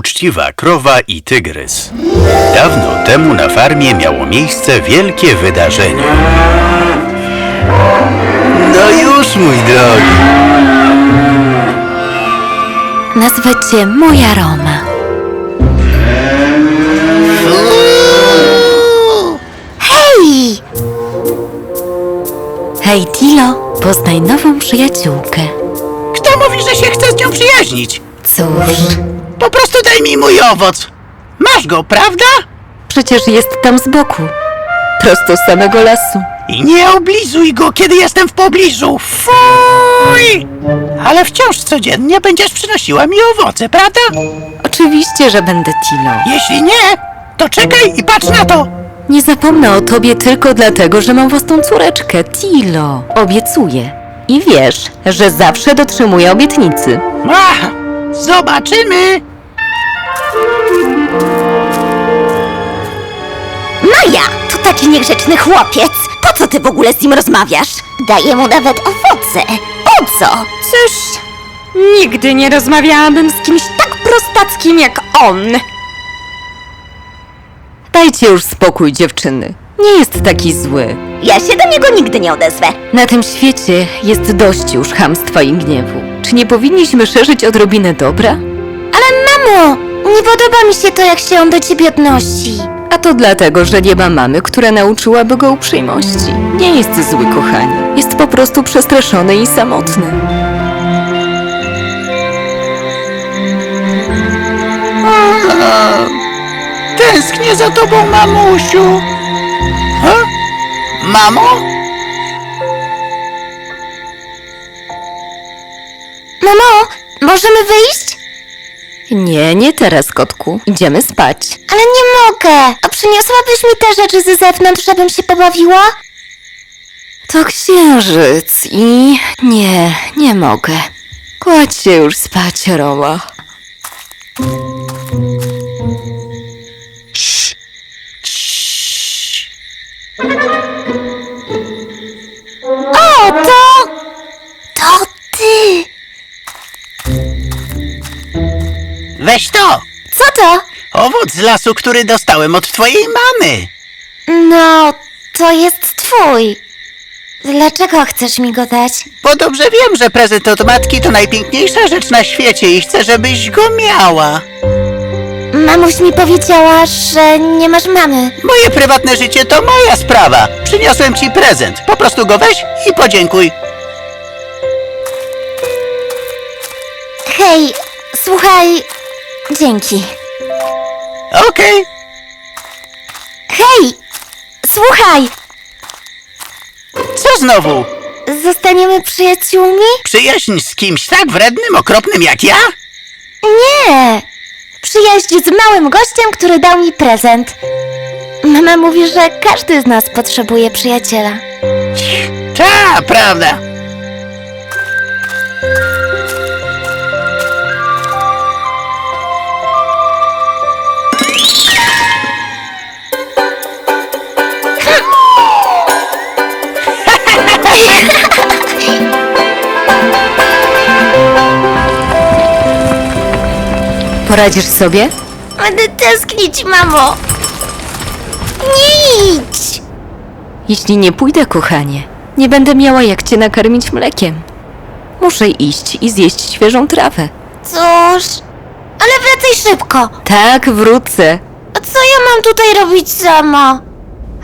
Uczciwa krowa i tygrys. Dawno temu na farmie miało miejsce wielkie wydarzenie. No już, mój drogi. Nazwę cię moja Roma. Hej! Hej, Tilo, poznaj nową przyjaciółkę. Kto mówi, że się chce z nią przyjaźnić? Cóż, Po prostu daj mi mój owoc. Masz go, prawda? przecież jest tam z boku. Prosto z samego lasu. I nie oblizuj go, kiedy jestem w pobliżu. Fuj! Ale wciąż codziennie będziesz przynosiła mi owoce, prawda? Oczywiście, że będę Tilo. Jeśli nie, to czekaj i patrz na to. Nie zapomnę o tobie tylko dlatego, że mam własną córeczkę, Tilo. Obiecuję. I wiesz, że zawsze dotrzymuję obietnicy. Ach, zobaczymy. Maja, to taki niegrzeczny chłopiec. Po co ty w ogóle z nim rozmawiasz? Daję mu nawet owoce. Po co? Cóż, nigdy nie rozmawiałabym z kimś tak prostackim jak on. Dajcie już spokój, dziewczyny. Nie jest taki zły. Ja się do niego nigdy nie odezwę. Na tym świecie jest dość już chamstwa i gniewu. Czy nie powinniśmy szerzyć odrobinę dobra? Mamo, nie podoba mi się to, jak się on do ciebie odnosi. A to dlatego, że nie ma mamy, która nauczyłaby go uprzejmości. Nie jest zły, kochanie. Jest po prostu przestraszony i samotny. Tęsknię za tobą, mamusiu. Ha? Mamo? Mamo, możemy wyjść? Nie, nie teraz, kotku. Idziemy spać. Ale nie mogę. A przyniosłabyś mi te rzeczy ze zewnątrz, żebym się pobawiła? To księżyc i... Nie, nie mogę. Kładź się już spać, Roma. Weź to. Co to? Owoc z lasu, który dostałem od twojej mamy. No, to jest twój. Dlaczego chcesz mi go dać? Bo dobrze wiem, że prezent od matki to najpiękniejsza rzecz na świecie i chcę, żebyś go miała. Mamuś mi powiedziała, że nie masz mamy. Moje prywatne życie to moja sprawa. Przyniosłem ci prezent. Po prostu go weź i podziękuj. Hej, słuchaj. Dzięki. Okej. Hej, słuchaj. Co znowu? Zostaniemy przyjaciółmi? Przyjaźń z kimś tak wrednym, okropnym jak ja? Nie. Przyjaźń z małym gościem, który dał mi prezent. Mama mówi, że każdy z nas potrzebuje przyjaciela. Ta, prawda. Poradzisz sobie? Będę tęsknić, mamo. Nie idź. Jeśli nie pójdę, kochanie, nie będę miała jak cię nakarmić mlekiem. Muszę iść i zjeść świeżą trawę. Cóż, ale wracaj szybko. Tak, wrócę. A co ja mam tutaj robić sama?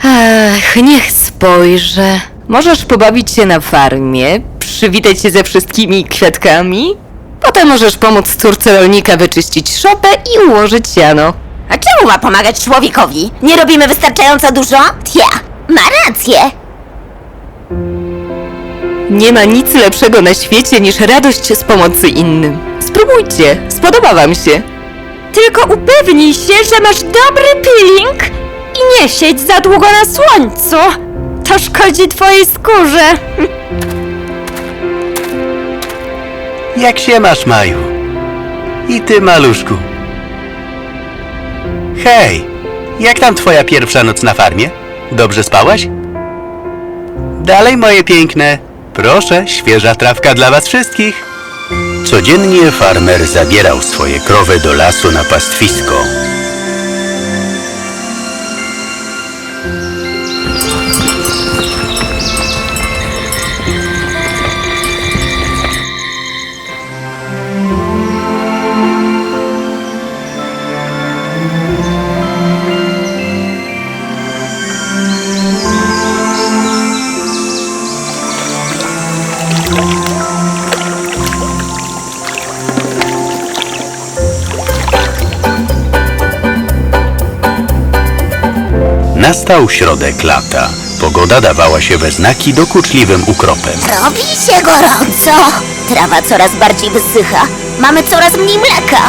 Ach, niech spojrzę. Możesz pobawić się na farmie, przywitać się ze wszystkimi kwiatkami. Potem możesz pomóc córce rolnika wyczyścić szopę i ułożyć siano. A czemu ma pomagać człowiekowi? Nie robimy wystarczająco dużo? Tia, ma rację. Nie ma nic lepszego na świecie niż radość z pomocy innym. Spróbujcie, spodoba wam się. Tylko upewnij się, że masz dobry peeling i nie siedź za długo na słońcu. To szkodzi twojej skórze. Jak się masz, Maju? I ty, maluszku. Hej, jak tam twoja pierwsza noc na farmie? Dobrze spałaś? Dalej, moje piękne. Proszę, świeża trawka dla was wszystkich. Codziennie farmer zabierał swoje krowy do lasu na pastwisko. Nastał środek lata. Pogoda dawała się we znaki dokuczliwym ukropem. Robi się gorąco. Trawa coraz bardziej wysycha. Mamy coraz mniej mleka.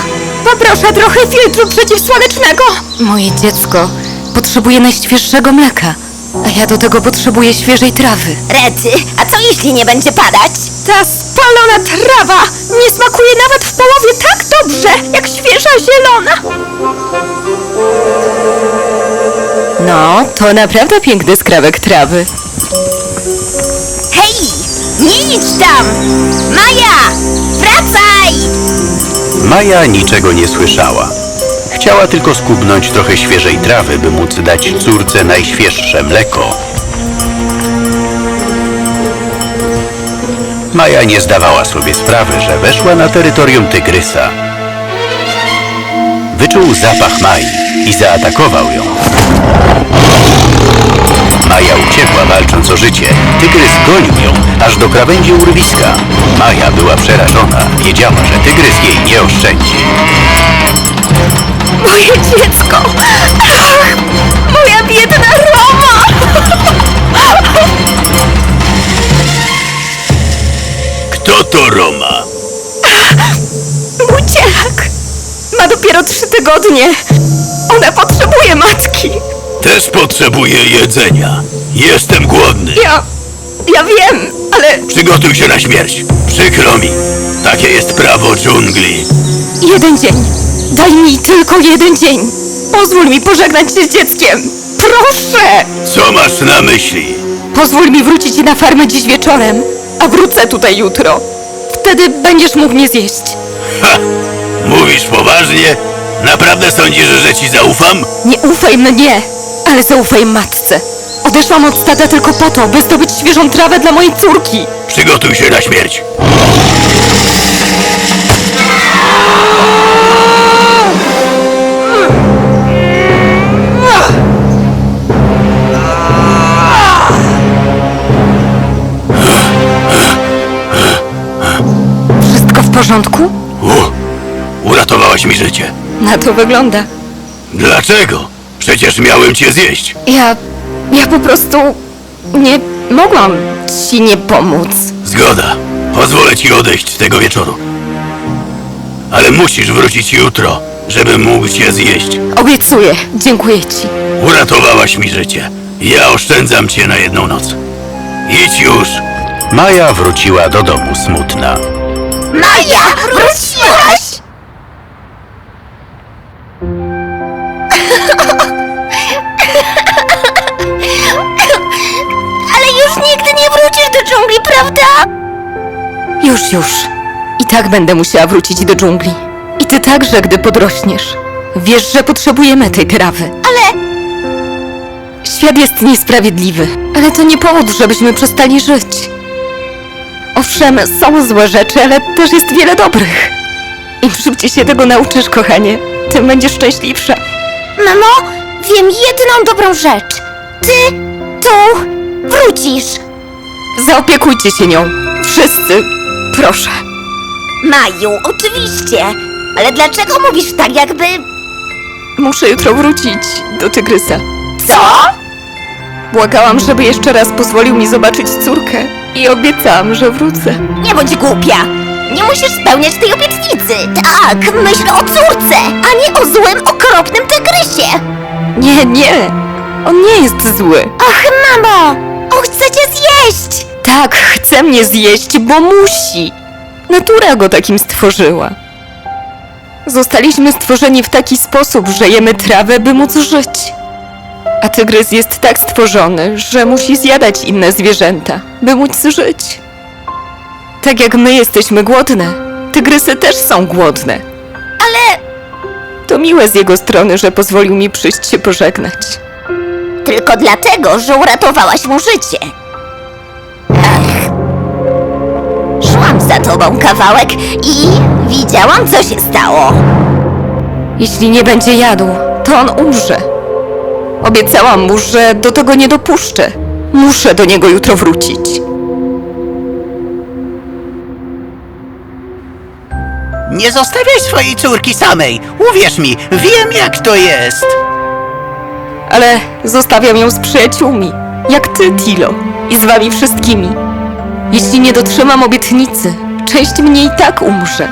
Poproszę trochę filtru przeciwsłonecznego. Moje dziecko potrzebuje najświeższego mleka, a ja do tego potrzebuję świeżej trawy. Rety, a co jeśli nie będzie padać? Ta spalona trawa to naprawdę piękny skrawek trawy. Hej, nie idź tam! Maja, wracaj! Maja niczego nie słyszała. Chciała tylko skubnąć trochę świeżej trawy, by móc dać córce najświeższe mleko. Maja nie zdawała sobie sprawy, że weszła na terytorium tygrysa. Wyczuł zapach Mai i zaatakował ją. Maja uciekła walcząc o życie. Tygrys gonił ją aż do krawędzi urwiska. Maja była przerażona. Wiedziała, że tygrys jej nie oszczędzi. Moje dziecko! Ach, moja biedna Roma! Kto to Roma? Mój cielak ma dopiero trzy tygodnie. Ona potrzebuje matki. Też potrzebuję jedzenia. Jestem głodny. Ja... ja wiem, ale Przygotuj się na śmierć. Przykro mi. Takie jest prawo dżungli. jeden dzień. Daj mi tylko jeden dzień. Pozwól mi pożegnać się z dzieckiem. Proszę! Co masz na myśli? Pozwól mi wrócić na farmę dziś wieczorem, a wrócę tutaj jutro. Wtedy będziesz mógł mnie zjeść. Ha! Mówisz poważnie? Naprawdę sądzisz, że ci zaufam? Nie ufaj mnie, ale zaufaj matce. Odeszłam od stada tylko po to, by zdobyć świeżą trawę dla mojej córki. Przygotuj się na śmierć. Wszystko w porządku? U, uratowałaś mi życie. Na to wygląda. Dlaczego? Przecież miałem cię zjeść. Ja. ja po prostu. nie mogłam ci nie pomóc. Zgoda. Pozwolę ci odejść tego wieczoru. Ale musisz wrócić jutro, żebym mógł cię zjeść. Obiecuję, dziękuję ci. Uratowałaś mi życie. Ja oszczędzam cię na jedną noc. Idź już. Maja wróciła do domu smutna. Maja, wróciłaś! Prawda? Już, już. I tak będę musiała wrócić do dżungli. I ty także, gdy podrośniesz. Wiesz, że potrzebujemy tej trawy. Ale Świat jest niesprawiedliwy, ale to nie powód, żebyśmy przestali żyć. Owszem, są złe rzeczy, ale też jest wiele dobrych. Im szybciej się tego nauczysz, kochanie, tym będziesz szczęśliwsza. Mamo, wiem jedną dobrą rzecz. Ty tu wrócisz. Zaopiekujcie się nią. Wszyscy. Proszę. Maju, oczywiście. Ale dlaczego mówisz tak jakby... Muszę jutro wrócić do tygrysa. Co? Błagałam, żeby jeszcze raz pozwolił mi zobaczyć córkę i obiecałam, że wrócę. Nie bądź głupia. Nie musisz spełniać tej obietnicy. Tak, myśl o córce, a nie o złym, okropnym tygrysie. Nie, nie. On nie jest zły. Ach, mamo, on chce cię zjeść. Tak, chce mnie zjeść, bo musi. Natura go takim stworzyła. Zostaliśmy stworzeni w taki sposób, że jemy trawę, by móc żyć. A tygrys jest tak stworzony, że musi zjadać inne zwierzęta, by móc żyć. Tak jak my jesteśmy głodne, tygrysy też są głodne. Ale To miłe z jego strony, że pozwolił mi przyjść się pożegnać. tylko dlatego, że uratowałaś mu życie. Ach. Szłam za tobą kawałek i widziałam, co się stało. Jeśli nie będzie jadł, to on umrze. Obiecałam mu, że do tego nie dopuszczę. Muszę do niego jutro wrócić. Nie zostawiaj swojej córki samej. Uwierz mi, wiem jak to jest. Ale zostawiam ją z przyjaciółmi, jak ty, Tilo, i z wami wszystkimi. Jeśli nie dotrzymam obietnicy, część mnie i tak umrze.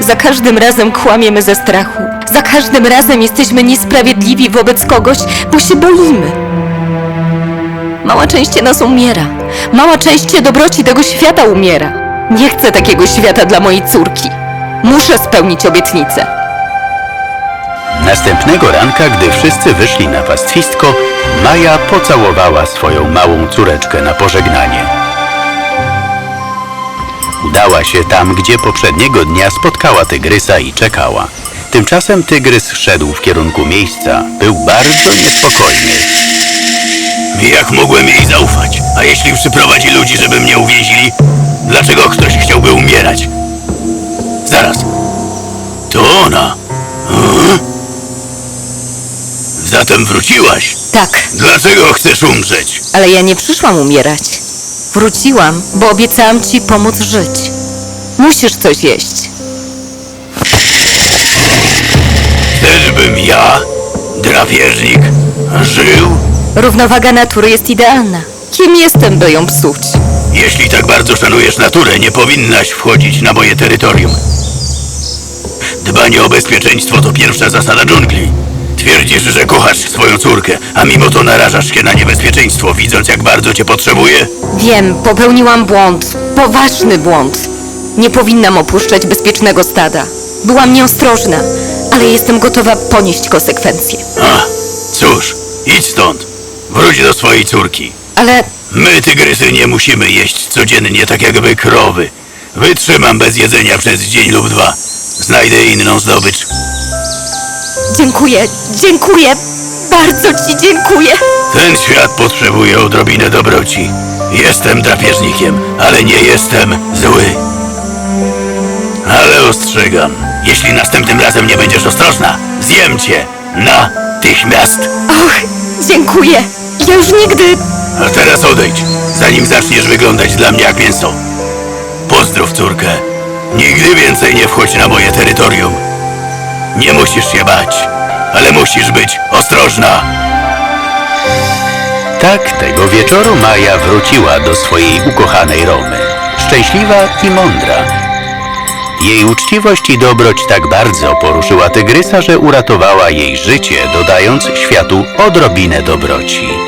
Za każdym razem kłamiemy ze strachu. Za każdym razem jesteśmy niesprawiedliwi wobec kogoś, bo się boimy. Mała część nas umiera. Mała część dobroci tego świata umiera. Nie chcę takiego świata dla mojej córki. Muszę spełnić obietnicę. Następnego ranka, gdy wszyscy wyszli na pastwisko, Maja pocałowała swoją małą córeczkę na pożegnanie. Udała się tam, gdzie poprzedniego dnia spotkała tygrysa i czekała. Tymczasem tygrys szedł w kierunku miejsca. Był bardzo niespokojny. Jak mogłem jej zaufać? A jeśli przyprowadzi ludzi, żeby mnie uwięzili? Dlaczego ktoś chciałby umierać? Zaraz. To ona. Zatem wróciłaś. Tak, Dlaczego chcesz umrzeć? Ale ja nie przyszłam umierać. Wróciłam, bo obiecałam ci pomóc żyć. Musisz coś jeść. Chcesz bym ja, drapieżnik, żył? Równowaga natury jest idealna. Kim jestem, by ją psuć? Jeśli tak bardzo szanujesz naturę, nie powinnaś wchodzić na moje terytorium. Dbanie o bezpieczeństwo to pierwsza zasada dżungli. Twierdzisz, że kochasz swoją córkę, a mimo to narażasz się na niebezpieczeństwo, widząc jak bardzo cię potrzebuje? Wiem, popełniłam błąd. Poważny błąd. Nie powinnam opuszczać bezpiecznego stada. Byłam nieostrożna, ale jestem gotowa ponieść konsekwencje. A, cóż, idź stąd. Wróć do swojej córki. Ale My, tygrysy, nie musimy jeść codziennie tak jakby krowy. Wytrzymam bez jedzenia przez dzień lub dwa. Znajdę inną zdobycz. Dziękuję, dziękuję. Bardzo ci dziękuję. Ten świat potrzebuje odrobinę dobroci. Jestem drapieżnikiem, ale nie jestem zły. Ale ostrzegam, jeśli następnym razem nie będziesz ostrożna, zjem cię natychmiast. Och, dziękuję. Ja już nigdy... A teraz odejdź, zanim zaczniesz wyglądać dla mnie jak mięso. Pozdrów córkę. Nigdy więcej nie wchodź na moje terytorium. Nie musisz się bać, ale musisz być ostrożna. Tak tego wieczoru Maja wróciła do swojej ukochanej Romy. Szczęśliwa i mądra. Jej uczciwość i dobroć tak bardzo poruszyła tygrysa, że uratowała jej życie, dodając światu odrobinę dobroci.